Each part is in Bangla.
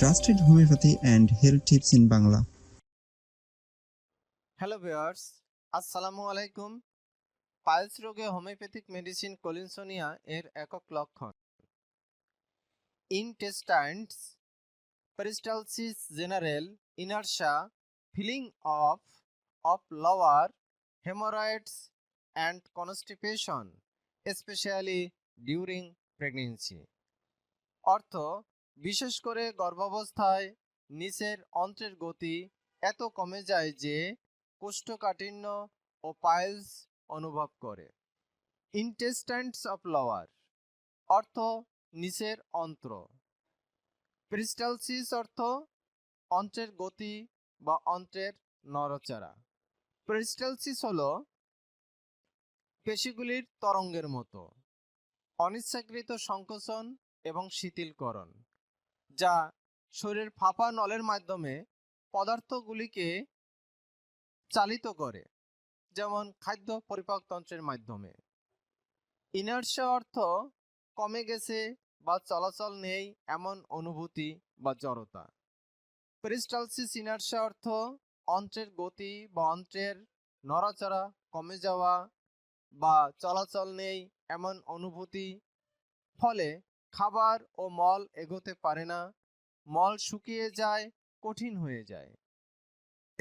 trusted homeopathy and health tips in Bangla. Hello viewers আসসালামু আলাইকুম পাইলস রোগে হোমিওপ্যাথিক মেডিসিন কলিনসোনিয়া এর একক লক্ষণ। Intestines peristalsis general inertia feeling of of lower haemorrhoids and constipation specially during pregnancy অর্থ বিশেষ করে গর্ভাবস্থায় নিচের অন্ত্রের গতি এত কমে যায় যে কোষ্ঠকাঠিন্য ও পাইলস অনুভব করে। ইন্টেস্টাইন্টস অফ লোয়ার অর্থ নিচের অন্ত্র। প্রিস্টালসিস অর্থ অন্ত্রের গতি বা অন্ত্রের নড়াচড়া। প্রিস্টালসিস হল পেশিগুলির তরঙ্গের মতো। অনিচ্ছাকৃত সংকোচন এবং শিথিলকরণ। যা শরীরের ফাঁপা নলের মাধ্যমে পদার্থগুলিকে চালিত করে, যেমন খাদ্য পরিপাকতন্ত্রের মাধ্যমে। ইনার্সা অর্থ কমে গেছে বা চলাচল নেই এমন অনুভূতি বা জড়তা। পেরিস্টালসিস ইনার্সা অর্থ অন্ত্রের গতি বা অন্ত্রের নড়াচড়া কমে যাওয়া বা চলাচল নেই এমন অনুভূতি, ফলে খাবার ও মল এগোতে পারে না। মল শুকিয়ে যায়, কঠিন হয়ে যায়।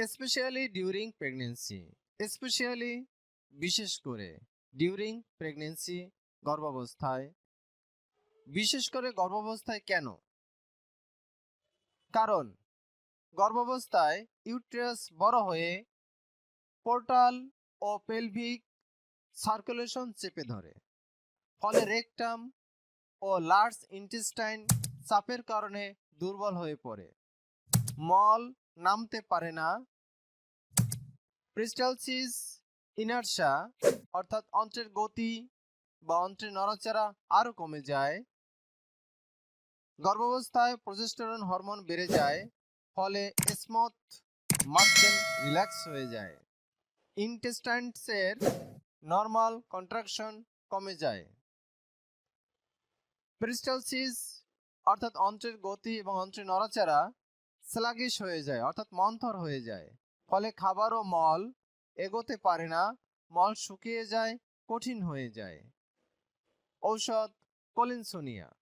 স্পেশালি ডিউরিং প্রেগনেন্সি স্পেশালি বিশেষ করে ডিউরিং প্রেগনেন্সি গর্ভাবস্থায়। বিশেষ করে গর্ভাবস্থায় কেন? কারণ গর্ভাবস্থায় ইউট্রাস বড় হয়ে পোর্টাল ও পেলভিক সার্কুলেশন চেপে ধরে। ফলে রেকটাম ও লার্জ ইন্টেস্টাইন চাপের কারণে দুর্বল হয়ে পড়ে। মল নামতে পারে না। প্রিস্টালসিস ইনার্সা অর্থাৎ অন্ত্রের গতি বা অন্ত্রের নড়াচড়া আরও কমে যায়। গর্ভাবস্থায় প্রজেস্টেরন হরমোন বেড়ে যায়, ফলে স্মথ মাসেল রিল্যাক্স হয়ে যায়। ইন্টেস্টাইন্সের নর্মাল কন্ট্রাকশন কমে যায়। প্রিস্টালসিস অর্থাৎ অন্ত্রের গতি এবং অন্ত্রের নড়াচড়া স্লাগিস হয়ে যায়, অর্থাৎ মন্থর হয়ে যায়। ফলে খাবার ও মল এগোতে পারে না, মল শুকিয়ে যায়, কঠিন হয়ে যায়। ঔষধ, কলিনসোনিয়া।